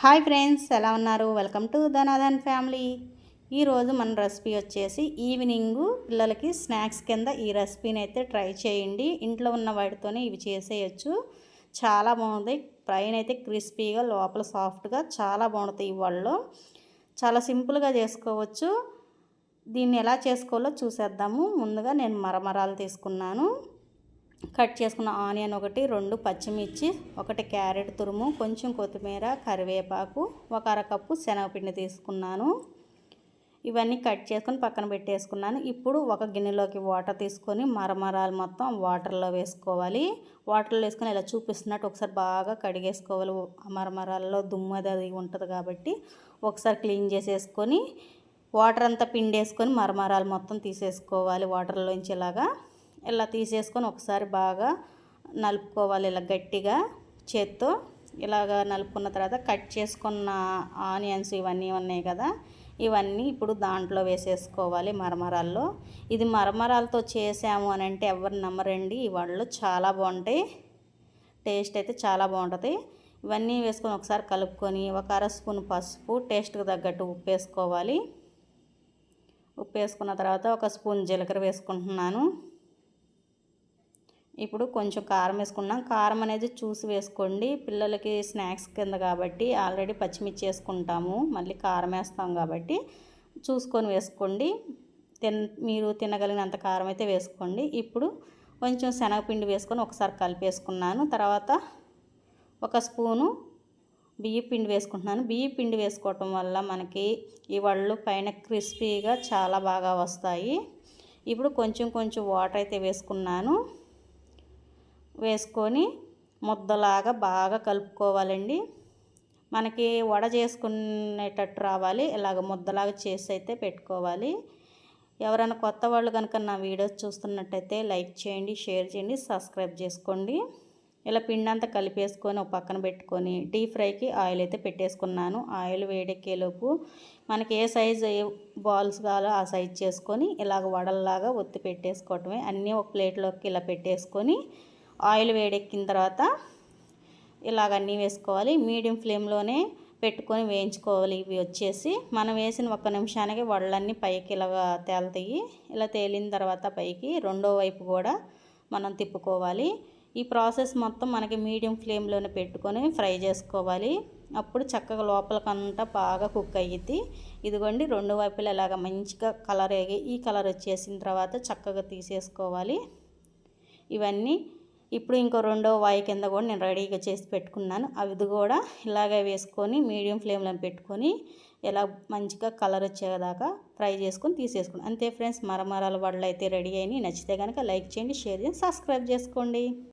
Hi friends ఎలా ఉన్నారు? Welcome to Dhanadhan family. ఈరోజు మన రెసిపీ వచ్చేసి ఈవినింగ్ పిల్లలకి స్నాక్స్ కింద ఈ రెసిపీని అయితే ట్రై చేయండి. ఇంట్లో ఉన్న వాటితోనే ఇవి చేసేయచ్చు. చాలా బాగుంది. పైన అయితే క్రిస్పీగా లోపల సాఫ్ట్గా చాలా బాగుంటుంది ఇవాళ్ళు చాలా సింపుల్గా చేసుకోవచ్చు. దీన్ని ఎలా చేసుకోవాలో చూసేద్దాము. ముందుగా నేను మరమరాలు తీసుకున్నాను. కట్ చేసుకున్న ఆనియన్ ఒకటి రెండు పచ్చిమిర్చి ఒకటి క్యారెట్ తురుము కొంచెం కొత్తిమీర కరివేపాకు ఒక అరకప్పు శనగపిండి తీసుకున్నాను. ఇవన్నీ కట్ చేసుకొని పక్కన పెట్టేసుకున్నాను. ఇప్పుడు ఒక గిన్నెలోకి వాటర్ తీసుకొని మరమరాలు మొత్తం వాటర్లో వేసుకోవాలి. వాటర్లో వేసుకొని ఇలా చూపిస్తున్నట్టు ఒకసారి బాగా కడిగేసుకోవాలి. మరమరాల్లో దుమ్ము అది ఉంటుంది కాబట్టి ఒకసారి క్లీన్ చేసేసుకొని వాటర్ అంతా పిండేసుకొని మరమరాలు మొత్తం తీసేసుకోవాలి వాటర్లోంచి ఇలాగా. ఇలా తీసేసుకొని ఒకసారి బాగా నలుపుకోవాలి ఇలా గట్టిగా చేత్తో. ఇలాగా నలుపుకున్న తర్వాత కట్ చేసుకున్న ఆనియన్స్ ఇవన్నీ ఉన్నాయి కదా ఇవన్నీ ఇప్పుడు దాంట్లో వేసేసుకోవాలి మరమరాల్లో. ఇది మరమరాలతో చేసాము అని అంటే ఎవరు నమ్మరండి వాళ్ళు చాలా బాగుంటాయి. టేస్ట్ అయితే చాలా బాగుంటుంది. ఇవన్నీ వేసుకొని ఒకసారి కలుపుకొని ఒక అర స్పూన్ పసుపు టేస్ట్కి తగ్గట్టు ఉప్పు వేసుకోవాలి ఉప్పు వేసుకున్న తర్వాత ఒక స్పూన్ జీలకర్ర వేసుకుంటున్నాను. ఇప్పుడు కొంచెం కారం వేసుకున్నాం. కారం అనేది చూసి వేసుకోండి. పిల్లలకి స్నాక్స్ కింద కాబట్టి ఆల్రెడీ పచ్చిమిర్చి వేసుకుంటాము. మళ్ళీ కారం వేస్తాం కాబట్టి చూసుకొని వేసుకోండి. తిన్ మీరు తినగలిగినంత కారం అయితే వేసుకోండి. ఇప్పుడు కొంచెం శనగపిండి వేసుకొని ఒకసారి కలిపేసుకున్నాను. తర్వాత ఒక స్పూను బియ్య పిండి వేసుకుంటున్నాను. బియ్య పిండి వేసుకోవటం వల్ల మనకి ఈ వళ్ళు పైన క్రిస్పీగా చాలా బాగా వస్తాయి. ఇప్పుడు కొంచెం కొంచెం వాటర్ అయితే వేసుకున్నాను. వేసుకొని ముద్దలాగా బాగా కలుపుకోవాలండి. మనకి వడ చేసుకునేటట్టు రావాలి. ఇలాగ ముద్దలాగా చేసి అయితే పెట్టుకోవాలి. ఎవరైనా కొత్త వాళ్ళు కనుక నా వీడియోస్ చూస్తున్నట్టయితే లైక్ చేయండి షేర్ చేయండి సబ్స్క్రైబ్ చేసుకోండి. ఇలా పిండి అంతా కలిపేసుకొని ఒక పక్కన పెట్టుకొని డీప్ ఫ్రైకి ఆయిల్ అయితే పెట్టేసుకున్నాను. ఆయిల్ వేడెక్కేలోపు మనకి ఏ సైజ్ ఏ బాల్స్ కావాలో ఆ సైజ్ చేసుకొని ఇలాగ వడల్లాగా ఒత్తి పెట్టేసుకోవటమే. అన్నీ ఒక ప్లేట్లోకి ఇలా పెట్టేసుకొని ఆయిల్ వేడెక్కిన తర్వాత ఇలాగ అన్నీ వేసుకోవాలి. మీడియం ఫ్లేమ్లోనే పెట్టుకొని వేయించుకోవాలి. ఇవి వచ్చేసి మనం వేసిన ఒక్క నిమిషానికి వడలన్నీ పైకి ఇలాగా తేలుతాయి. ఇలా తేలిన తర్వాత పైకి రెండో వైపు కూడా మనం తిప్పుకోవాలి. ఈ ప్రాసెస్ మొత్తం మనకి మీడియం ఫ్లేమ్లోనే పెట్టుకొని ఫ్రై చేసుకోవాలి. అప్పుడు చక్కగా లోపలకంతా బాగా కుక్ అయ్యిద్ది. ఇదిగోండి రెండు వైపులు ఇలాగ మంచిగా కలర్ ఈ కలర్ వచ్చేసిన తర్వాత చక్కగా తీసేసుకోవాలి. ఇవన్నీ ఇప్పుడు ఇంకో రెండో వాయి కింద కూడా నేను రెడీగా చేసి పెట్టుకున్నాను. అవి కూడా ఇలాగే వేసుకొని మీడియం ఫ్లేమ్లో పెట్టుకొని ఇలా మంచిగా కలర్ వచ్చేదాకా ఫ్రై చేసుకొని తీసేసుకుని అంతే ఫ్రెండ్స్ మరమరాల వడలు అయితే రెడీ అయినాయి. నచ్చితే కనుక లైక్ చేయండి షేర్ చేయండి సబ్స్క్రైబ్ చేసుకోండి.